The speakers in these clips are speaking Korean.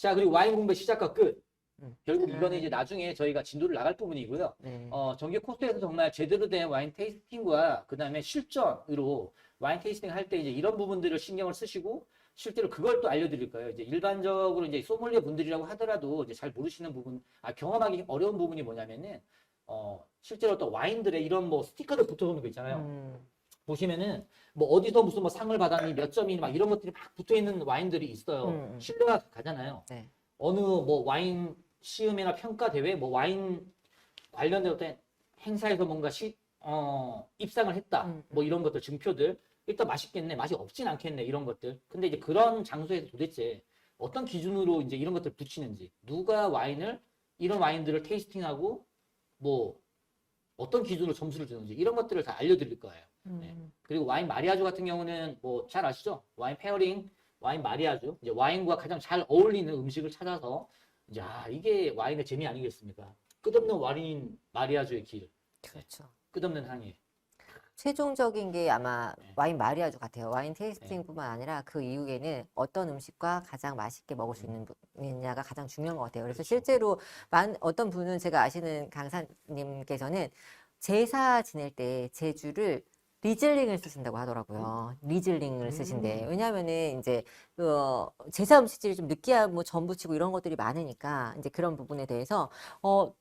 자, 그리고 와인 공부의 시작과 끝. 음. 결국 음. 이거는 이제 나중에 저희가 진도를 나갈 부분이고요. 네. 어, 정규 코스에서 정말 제대로 된 와인 테이스팅과 그 다음에 실전으로 와인 테이스팅 할 때 이제 이런 부분들을 신경을 쓰시고 실제로 그걸 또 알려드릴 거예요. 이제 일반적으로 이제 소믈리에 분들이라고 하더라도 이제 잘 모르시는 부분, 아, 경험하기 어려운 부분이 뭐냐면은 어, 실제로 또 와인들의 이런 뭐 스티커들 붙어오는 거 있잖아요. 음, 보시면은 뭐 어디서 무슨 뭐 상을 받았니 몇 점이니 막 이런 것들이 막 붙어 있는 와인들이 있어요. 음, 음. 신뢰가 가잖아요. 네. 어느 뭐 와인 시음이나 평가 대회, 뭐 와인 관련된 어떤 행사에서 뭔가 시, 어, 입상을 했다. 음, 뭐 이런 것들 증표들 일단 맛있겠네, 맛이 없진 않겠네 이런 것들. 근데 이제 그런 장소에서 도대체 어떤 기준으로 이제 이런 것들 붙이는지 누가 와인을 이런 와인들을 테이스팅하고 뭐 어떤 기준으로 점수를 주는지 이런 것들을 다 알려드릴 거예요. 네. 음, 그리고 와인 마리아주 같은 경우는 뭐 잘 아시죠? 와인 페어링, 와인 마리아주. 이제 와인과 가장 잘 어울리는 음식을 찾아서 이제 아, 이게 와인의 재미 아니겠습니까? 끝없는 와인 마리아주의 길, 그렇죠. 끝없는 항해. 최종적인 게 아마 네. 와인 마리아주 같아요. 와인 테이스팅뿐만 아니라 그 이후에는 어떤 음식과 가장 맛있게 먹을 수 있는 분이냐가 가장 중요한 것 같아요. 그래서 그렇죠. 실제로 만, 어떤 분은 제가 아시는 강사님께서는 제사 지낼 때 제주를 리즐링을 쓰신다고 하더라고요. 리즐링을 쓰신대. 음. 왜냐하면은 이제 그 제사 음식들이 좀 느끼한 뭐 전부치고 이런 것들이 많으니까 이제 그런 부분에 대해서 어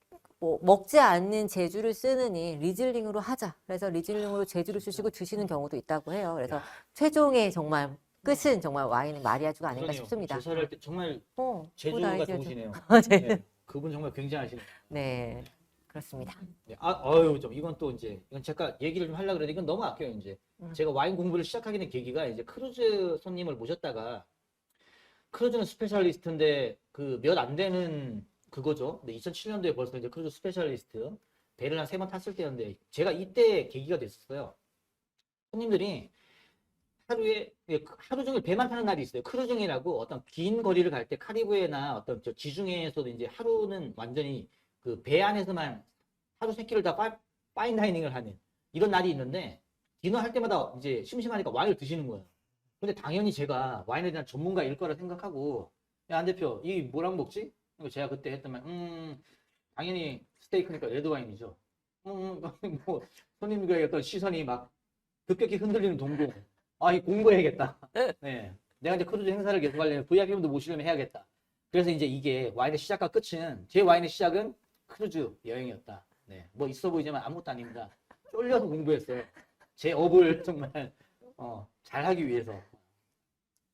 뭐 먹지 않는 제주를 쓰느니 리즐링으로 하자. 그래서 리즐링으로 제주를 쓰시고 드시는 경우도 있다고 해요. 그래서 야. 최종의 정말 끝은 정말 와인은 마리아주가 아닌가 그러네요. 싶습니다. 제사를 할 때 정말 어, 제주가. 좋으시네요. 네. 네. 그분 정말 굉장하시네요. 네, 그렇습니다. 네. 아, 어유 좀 이건 또 이제 이건 제가 얘기를 좀 하려고 그랬는데 이건 너무 아껴요 이제. 음. 제가 와인 공부를 시작하게 된 계기가 이제 크루즈 손님을 모셨다가 크루즈는 스페셜리스트인데 그 몇 안 되는 그거죠. 근데 2007년도에 벌써 이제 크루즈 스페셜리스트 배를 한 세 번 탔을 때였는데 제가 이때 계기가 됐었어요. 손님들이 하루에 예, 하루 종일 배만 타는 날이 있어요. 크루징이라고 어떤 긴 거리를 갈 때 카리브해나 어떤 저 지중해에서도 이제 하루는 완전히 그 배 안에서만 하루 세 끼를 다 파, 파인 다이닝을 하는 이런 날이 있는데 디너 할 때마다 이제 심심하니까 와인을 드시는 거예요. 근데 당연히 제가 와인에 대한 전문가일 거라 생각하고 야 안 대표 이 뭐랑 먹지? 제가 그때 했던 말 음 당연히 스테이크니까 레드 와인이죠. 음, 뭐 손님들의 어떤 시선이 막 급격히 흔들리는 동공. 아, 이 공부해야겠다. 네. 내가 이제 크루즈 행사를 계속 하려면 VIP분도 모시려면 해야겠다. 그래서 이제 이게 와인의 시작과 끝은 제 와인의 시작은 크루즈 여행이었다. 네. 뭐 있어 보이지만 아무것도 아닙니다. 쫄려서 공부했어요. 제 업을 정말 어, 잘하기 위해서.